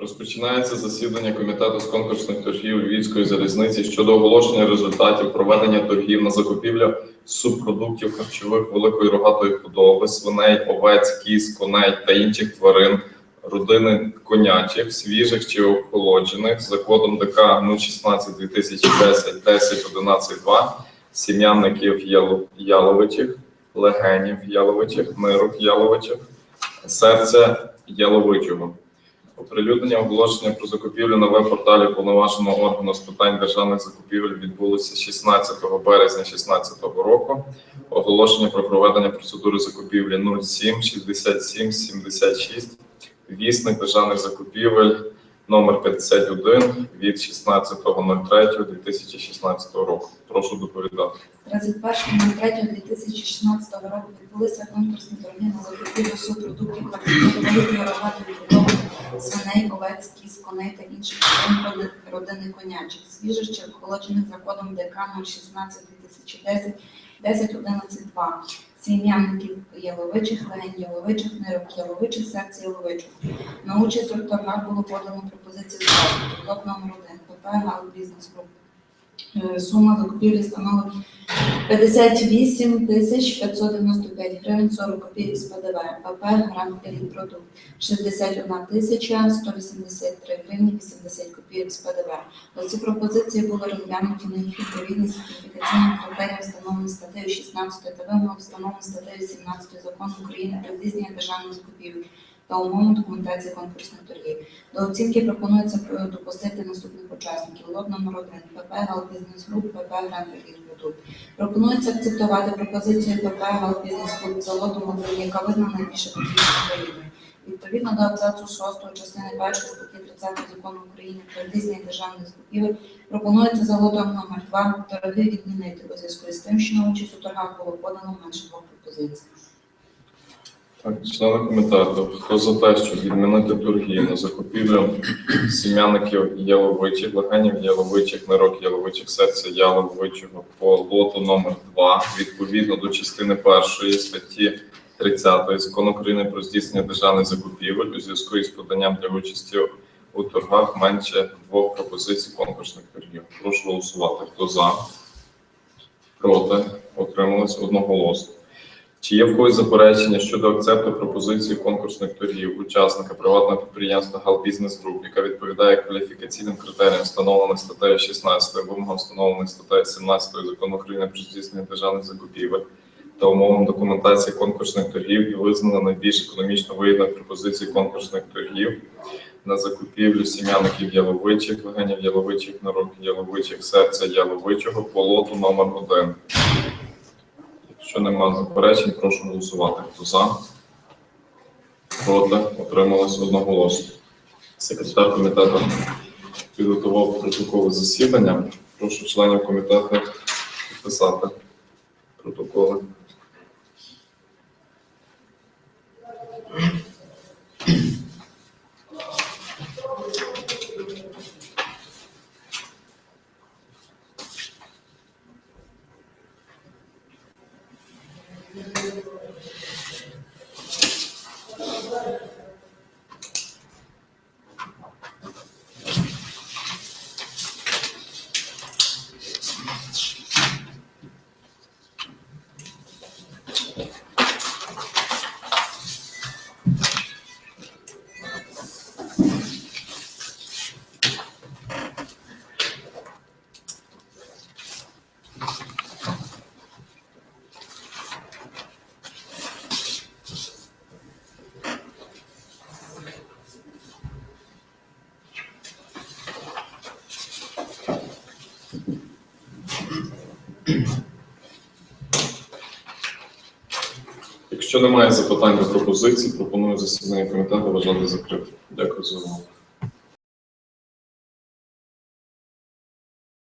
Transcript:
Розпочинається засідання комітету з конкурсних торгів Львівської залізниці щодо оголошення результатів проведення торгів на закупівлю субпродуктів харчових великої рогатої худоби, свиней, овець, кіз, коней та інших тварин родини конячих, свіжих чи охолоджених за кодом ДК 016 2010 10 11 2 сім'янників Яло- Яловичих, легенів Яловичих, нирок Яловичих, серця Яловичого. Оприлюднення оголошення про закупівлю на веб-порталі повноваженого органу з питань державних закупівель відбулося 16 березня 2016 року. Оголошення про проведення процедури закупівлі 07 67 76 Вісник державних закупівель номер 51 від 16.03.2016 року. Прошу доповідати. 31.03.2016 року відбулися конкурсні торги на закупівлю субпродуктів харчової великої рогатої худоби, свиней, овець, кіз, коней та інших тварин родини конячих, свіжих чи охолоджених за кодом ДК 016 2010 10 11 2 сім'янників яловичих, легень яловичих, нирок яловичих, серця яловичих. На участь у було подано пропозицію учасників. Лот номер 1 ПП «Гал Бізнес Груп». Сума закупівлі становить 58 тисяч 595 гривень 40 копійок з ПДВ. ПП «Грант Еліт Продукт» 61 тисяча 183 гривні 80 копійок з ПДВ. Ці пропозиції були розглянуті на їх відповідність сертифікаційним критеріям, встановленим статтею 16 та вимогам, встановленим статтею 17 Закону України про здійснення державних закупівель та умовам документації конкурсних торгів. До оцінки пропонується допустити наступних учасників. Лот номер 1 ПП «Гал Бізнес Груп», ПП «Грант Еліт Продукт». Пропонується акцептувати пропозицію ПП «Гал Бізнес Груп» за лотом 1, яка визнана найбільше потрібною України. Відповідно до абзацу 6 частини 1 статті 30 закону України про здійснення державних закупівель пропонується заводом номер 2 торги відмінити у зв'язку з тим, що на участь у торгах було подано менше двох пропозицій. Так, члени комітету, хто за те, щоб відмінити торги на закупівлю сім'яників яловичих, легенів яловичих, нирок яловичих, серця яловичого по лоту номер 2 відповідно до частини першої статті 30 Закону України про здійснення державних закупівель у зв'язку із поданням для участі у торгах менше двох пропозицій конкурсних торгів. Прошу голосувати. Хто за? Проти? Отрималось одноголосно. Чи є в когось заперечення щодо акцепту пропозиції конкурсних торгів учасника приватного підприємства «Гал Бізнес Груп», яка відповідає кваліфікаційним критеріям, встановлених статтею 16, вимогам, встановлених статтею 17 Закону України про здійснення державних закупівель та умовам документації конкурсних торгів і визнана найбільш економічно вигідною пропозицією конкурсних торгів на закупівлю сім'яників яловичих, легенів яловичих, нарок яловичих, серця яловичого по лоту номер 1. Якщо немає заперечень, прошу голосувати. Хто за? Проти? Отрималось одноголосно. Секретар комітету підготував протоколи засідання. Прошу членів комітету підписати протоколи. Якщо немає запитань до пропозицій, пропоную засідання комітету вважати закритим. Дякую за увагу.